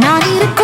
நான் இருக்கும்.